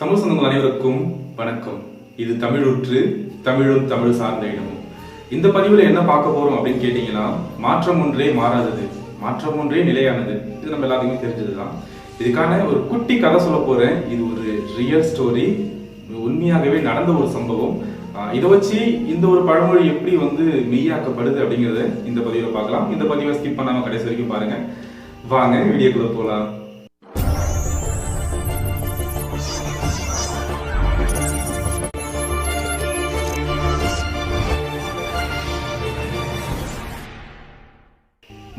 தமிழ் சொந்தங்கள் அனைவருக்கும் வணக்கம். இது தமிழுற்று தமிழும் தமிழ் சார்ந்த இடமும் இந்த பதிவில் என்ன பார்க்க போறோம் அப்படின்னு கேட்டீங்கன்னா மாற்றம் ஒன்றே மாறாதது. மாற்றம் ஒன்றே நிலையானது. இது நம்ம எல்லாத்துக்குமே தெரிஞ்சதுதான். இதுக்கான ஒரு குட்டி கதை சொல்ல போறேன். இது ஒரு ரியல் ஸ்டோரி உண்மையாகவே நடந்த ஒரு சம்பவம். இதை வச்சு இந்த ஒரு பழமொழி எப்படி வந்து மெய்யாக்கப்படுது அப்படிங்கறத இந்த பதிவில் பார்க்கலாம். இந்த பதிவை ஸ்கிப் பண்ணாம கடைசி வரைக்கும் பாருங்க. வாங்க வீடியோக்குள்ள போகலாம்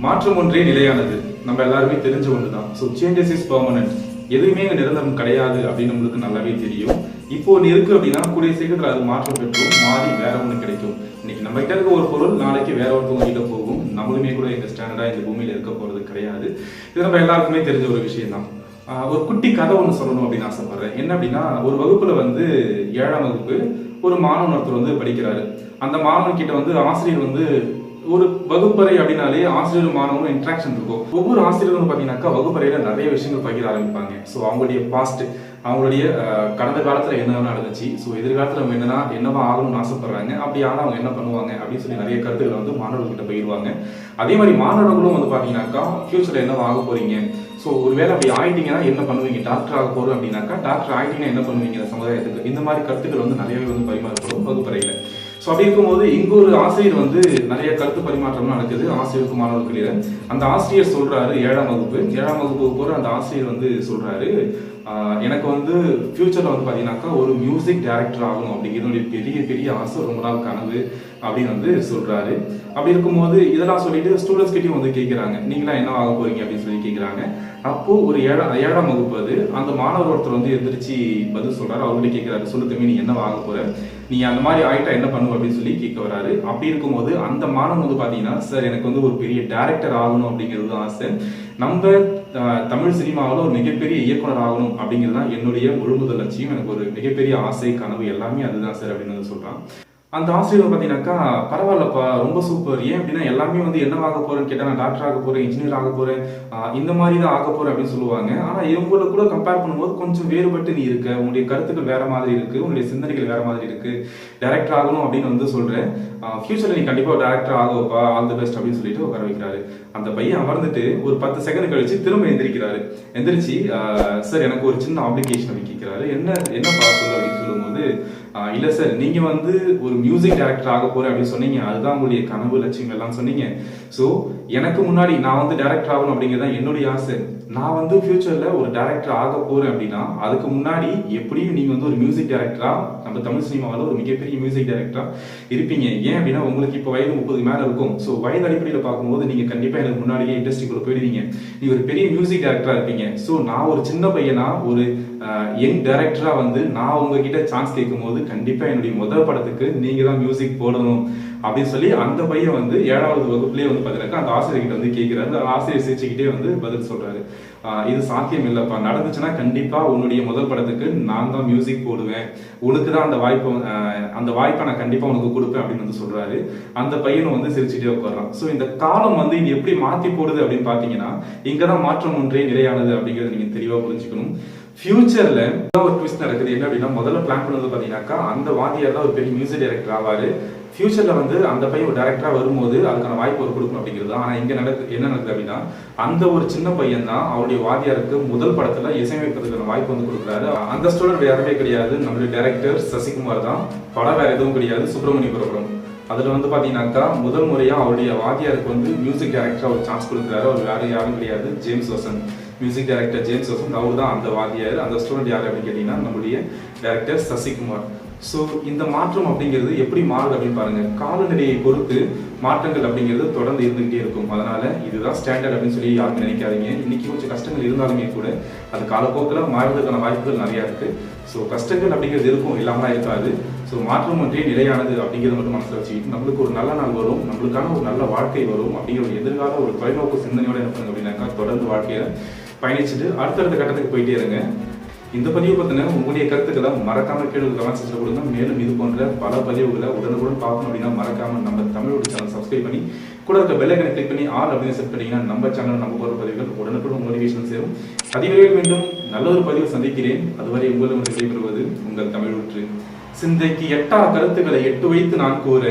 மாற்றம் ஒன்றே நிலையானது. நம்ம எல்லாருமே தெரிஞ்ச ஒன்று தான் ஸோ சேஞ்சஸ் இஸ் பர்மனன்ட் எதுவுமே இங்கே நிரந்தரம் கிடையாது அப்படின்னு நம்மளுக்கு நல்லாவே தெரியும். இப்போ ஒன்று இருக்கு அப்படின்னா கூடிய சீக்கிரத்தில் அது மாற்றம் பெற்றும். மாறி வேற ஒன்று கிடைக்கும். இன்னைக்கு நம்ம கிட்ட இருக்க ஒரு பொருள் நாளைக்கு வேற ஒருத்தவங்க கிட்ட போகும். நம்மளுமே கூட இந்த ஸ்டாண்டர்டாக இந்த பூமியில் இருக்க போகிறது கிடையாது. இது நம்ம எல்லாருக்குமே தெரிஞ்ச ஒரு விஷயம் தான் ஒரு குட்டி கதை ஒன்று சொல்லணும் அப்படின்னு ஆசைப்படுறேன். என்ன அப்படின்னா ஒரு வகுப்பில் வந்து ஏழாம் வகுப்பு ஒரு மாணவன் ஒருத்தர் வந்து படிக்கிறாரு. அந்த மாணவன் கிட்ட வந்து ஆசிரியர் வந்து ஒரு வகுப்பறை அப்படின்னாலே ஆசிரியர் மாணவனும் இன்ட்ராக்ஷன் இருக்கும். ஒவ்வொரு ஆசிரியரும் பார்த்தீங்கன்னாக்கா வகுப்பறையில நிறைய விஷயங்கள் பகிர ஆரம்பிப்பாங்க. ஸோ அவங்களுடைய பாஸ்ட் அவங்களுடைய கடந்த காலத்துல என்ன நடந்துச்சு? ஸோ எதிர்காலத்துல அவங்க என்னன்னா என்னவா ஆகணும்னு ஆசைப்படுறாங்க? அப்படி ஆனால் அவங்க என்ன பண்ணுவாங்க? அப்படின்னு சொல்லி நிறைய கருத்துக்களை வந்து மாணவர்கள்கிட்ட பகிர்வாங்க. அதே மாதிரி மாணவர்களும் வந்து பார்த்தீங்கன்னாக்கா ஃபியூச்சர்ல என்னவா ஆக போறீங்க? ஸோ ஒருவேளை அப்படி ஆயிட்டீங்கன்னா என்ன பண்ணுவீங்க? டாக்டர் ஆக போறோம் அப்படின்னாக்கா டாக்டர் ஆயிட்டீங்கன்னா என்ன பண்ணுவீங்க? சமுதாயத்துக்கு. இந்த மாதிரி கருத்துக்கள் வந்து நிறையவே வந்து பரிமாறப்படும் வகுப்பறையில. ஸோ அப்படி இருக்கும்போது இங்கே ஒரு ஆசிரியர் வந்து நிறைய கருத்து பரிமாற்றம் நடக்குது. ஆசிரியருக்கு மாணவர்களுக்கு அந்த ஆசிரியர் சொல்றாரு ஏழாம் வகுப்பு. ஏழாம் வகுப்பு போகிற அந்த ஆசிரியர் வந்து சொல்றாரு எனக்கு வந்து ஃப்யூச்சரில் வந்து பார்த்தீங்கன்னாக்கா ஒரு மியூசிக் டைரக்டர் ஆகணும். அப்படிங்கிறது பெரிய பெரிய ஆசை. ரொம்ப நாள் கனவு. அப்படின்னு வந்து சொல்றாரு. அப்படி இருக்கும்போது இதெல்லாம் சொல்லிட்டு ஸ்டூடெண்ட்ஸ் கிட்டேயும் வந்து கேட்கிறாங்க நீங்களா என்ன ஆக போறீங்க அப்படின்னு சொல்லி கேட்கிறாங்க அப்போ ஒரு ஏழாம் ஏழாம் வகுப்பு அது. அந்த மாணவர் ஒருத்தர் வந்து எந்திரிச்சு பதில் சொல்றாரு. அவர்கிட்ட கேட்கிறாரு சொல்லு தம்பி நீ என்ன ஆக போற? நீ அந்த மாதிரி ஆயிட்டா என்ன பண்ணுவ? அப்படின்னு சொல்லி கேட்க வராரு. அப்படி இருக்கும்போது அந்த மாணவன் வந்து பாத்தீங்கன்னா சார் எனக்கு வந்து ஒரு பெரிய டைரக்டர் ஆகணும் அப்படிங்கிறது தான் ஆசை. நம்ம அஹ், தமிழ் சினிமாவில் ஒரு மிகப்பெரிய இயக்குனர் ஆகணும் அப்படிங்கிறது தான் என்னுடைய முழுமுதல் லட்சியம். எனக்கு ஒரு மிகப்பெரிய ஆசை கனவு எல்லாமே அதுதான் சார் அப்படின்னு வந்து சொல்றான். அந்த ஆசிரியர் பார்த்தீங்கன்னாக்கா பரவாயில்லப்பா ரொம்ப சூப்பர் ஏன் அப்படின்னா எல்லாமே வந்து என்னவாக போறேன்னு கேட்டால் நான் டாக்டர் ஆக போறேன் இன்ஜினியர் ஆக போறேன் இந்த மாதிரி தான் ஆக போறேன் அப்படின்னு சொல்லுவாங்க. ஆனா இவங்களை கூட கம்பேர் பண்ணும்போது கொஞ்சம் வேறுபட்டு நீ இருக்க. உன்னுடைய கருத்துக்கள் வேற மாதிரி இருக்கு. உன்னுடைய சிந்தனைகள் வேற மாதிரி இருக்கு. டேரக்டர் ஆகணும் அப்படின்னு வந்து சொல்றேன். ஃபியூச்சர்ல நீ கண்டிப்பா டேரக்டர் ஆகுவப்பா ஆல் தி பெஸ்ட் அப்படின்னு சொல்லிட்டு உட்கார வைக்கிறாரு. அந்த பையன் அமர்ந்துட்டு ஒரு பத்து செகண்ட் கழிச்சு திரும்ப எந்திரிக்கிறாரு. எந்திரிச்சு சார் எனக்கு ஒரு சின்ன ஆப்ளிகேஷன் அப்படி கேட்கிறாரு என்ன என்ன பார்க்கல அப்படின்னு சொல்லும்போது இல்லை சார் நீங்கள் வந்து ஒரு மியூசிக் டைரக்டர் ஆக போகிறேன் அப்படின்னு சொன்னீங்க அதுதான் உங்களுடைய கனவு லட்சியங்கள்லாம் சொன்னீங்க. ஸோ எனக்கு முன்னாடி நான் வந்து டேரக்டர் ஆகணும் அப்படிங்கிறது தான் என்னுடைய ஆசை. நான் வந்து ஃபியூச்சரில் ஒரு டேரக்டர் ஆக போகிறேன் அப்படின்னா அதுக்கு முன்னாடி எப்படியும் நீங்கள் வந்து ஒரு மியூசிக் டேரக்டராக நம்ம தமிழ் சினிமாவில் ஒரு மிகப்பெரிய மியூசிக் டேரக்டராக இருப்பீங்க. ஏன் அப்படின்னா உங்களுக்கு இப்போ வயது முப்பது மேலே இருக்கும். ஸோ வயது அடிப்படையில் பார்க்கும்போது நீங்கள் கண்டிப்பாக எனக்கு முன்னாடியே இண்டஸ்ட்ரிக்குள்ளே போயிடுவீங்க. நீங்கள் ஒரு பெரிய மியூசிக் டேரக்டராக இருப்பீங்க. ஸோ நான் ஒரு சின்ன பையனா ஒரு யங் டேரக்டராக வந்து நான் உங்ககிட்ட சான்ஸ் கேட்கும் போது கண்டிப்பாக என்னுடைய முதல் படத்துக்கு நீங்கள் தான் மியூசிக் போடணும். அப்படின்னு சொல்லி அந்த பையன் வந்து ஏழாவது வகுப்புலேயே வந்து பார்த்தீங்கன்னா அந்த ஆசிரியர்கிட்ட வந்து கேட்கிறாரு அந்த ஆசிரியர் சிரிச்சுக்கிட்டே வந்து பதில் சொல்றாரு. இது சாத்தியம் இல்லைப்பா நடந்துச்சுன்னா கண்டிப்பா உன்னுடைய முதல் படத்துக்கு நான் தான் மியூசிக் போடுவேன். உனக்கு தான் அந்த வாய்ப்பு அந்த வாய்ப்பை நான் கண்டிப்பா உனக்கு கொடுப்பேன் அப்படின்னு வந்து சொல்றாரு. அந்த பையனும் வந்து சிரிச்சுட்டே உட்கார்றான். ஸோ இந்த காலம் வந்து இது எப்படி மாத்தி போடுது அப்படின்னு பாத்தீங்கன்னா இங்கதான் மாற்றம் ஒன்றே நிலையானது அப்படிங்கறத நீங்க தெளிவா புரிஞ்சுக்கணும். ஃபியூச்சரில் ஒரு ட்விஸ்ட் நடக்குது. என்ன அப்படின்னா முதல்ல பிளான் பண்ணது பார்த்தீங்கன்னாக்கா அந்த வாத்தியார் தான் ஒரு பெரிய மியூசிக் டைரக்டர் ஆவார். ஃபியூச்சரில் வந்து அந்த பையன் ஒரு டேரக்டராக வரும்போது அதுக்கான வாய்ப்பு ஒரு கொடுக்கணும் அப்படிங்கிறது ஆனால் இங்கே நடக்கு என்ன நடக்குது அப்படின்னா அந்த ஒரு சின்ன பையன் தான் அவருடைய வாத்தியாருக்கு முதல் படத்தில் இசையமைப்பதற்கான வாய்ப்பு வந்து கொடுக்குறாரு. அந்த ஸ்டூடெண்ட் யாருமே கிடையாது. நம்மளுடைய டேரக்டர் சசிகுமார் தான். படம் வேறு எதுவும் கிடையாது. சுப்பிரமணியபுரம் அதில் வந்து பார்த்தீங்கன்னாக்கா முதல் முறையாக அவருடைய வாத்தியாருக்கு வந்து மியூசிக் டைரக்டரா ஒரு சான்ஸ் கொடுக்குறாரு. அவர் வேறு யாரும் கிடையாது. James Vasanth music director James Vasanth அவர் தான் அந்த வாத்தியார். அந்த ஸ்டூடெண்ட் யார் அப்படின்னு கேட்டீங்கன்னா நம்மளுடைய டைரக்டர் சசிகுமார். ஸோ இந்த மாற்றம் அப்படிங்கிறது எப்படி மாறுது அப்படின்னு பாருங்க. காலநிலையை பொறுத்து மாற்றங்கள் அப்படிங்கிறது தொடர்ந்து இருந்துகிட்டே இருக்கும். அதனால இதுதான் ஸ்டாண்டர்ட் அப்படின்னு சொல்லி யாருமே நினைக்காதீங்க. இன்னைக்கு கொஞ்சம் கஷ்டங்கள் இருந்தாலுமே கூட அது காலப்போக்கில் மாறுறதுக்கான வாய்ப்புகள் நிறைய இருக்கு. ஸோ கஷ்டங்கள் அப்படிங்கிறது இருக்கும் இல்லாமல் இருக்காது. ஸோ மாற்றம் ஒன்றே நிலையானது அப்படிங்கிறத மட்டும் மனசில் வச்சுக்கிட்டு நம்மளுக்கு ஒரு நல்ல நாள் வரும் நம்மளுக்கான ஒரு நல்ல வாழ்க்கை வரும் அப்படிங்கிற ஒரு எதிர்கால ஒரு தொலைநோக்கு சிந்தனையோட என்ன பண்ணுங்க அப்படின்னாக்கா தொடர்ந்து வாழ்க்கையில பயணிச்சுட்டு அடுத்தடுத்த கட்டத்துக்கு போயிட்டே இருங்க. இந்த பதிவு பார்த்தீங்கன்னா உங்களுடைய கருத்துக்களை மறக்காம கீழே கமெண்ட் செக்ஷன் கொடுங்க. மேலும் இது போன்ற பல பதிவுகளை உடனுக்குடன் பார்க்கணும் அப்படின்னா மறக்காம நம்ம தமிழோட சேனல் சப்ஸ்கிரைப் பண்ணி கூட இருக்க பெல் ஐக்கனை கிளிக் பண்ணி ஆல் அப்படின்னு செட் பண்ணீங்கன்னா நம்ம சேனல் நம்ம போகிற பதிவுகள் உடனுக்குடன் நோட்டிஃபிகேஷன் சேரும். அதிவிரைவில் மீண்டும் நல்ல ஒரு பதிவு சந்திக்கிறேன். அதுவரை உங்களும் விடைபெறுவது உங்கள் தமிழ் சிந்தைக்கு எட்டா கருத்துக்களை எட்டு வைத்து நான் கூற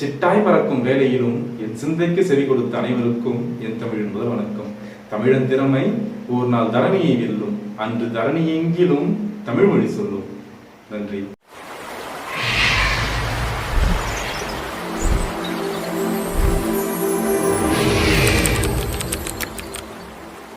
சிட்டாய் பறக்கும் வேலையிலும் என் சிந்தைக்கு செவி கொடுத்த அனைவருக்கும் என் தமிழ் என்பது வணக்கம். தமிழன் திறமை ஒரு நாள் தரணியை வெல்லும். அன்று தரணி எங்கிலும் தமிழ்மொழி சொல்லும். நன்றி.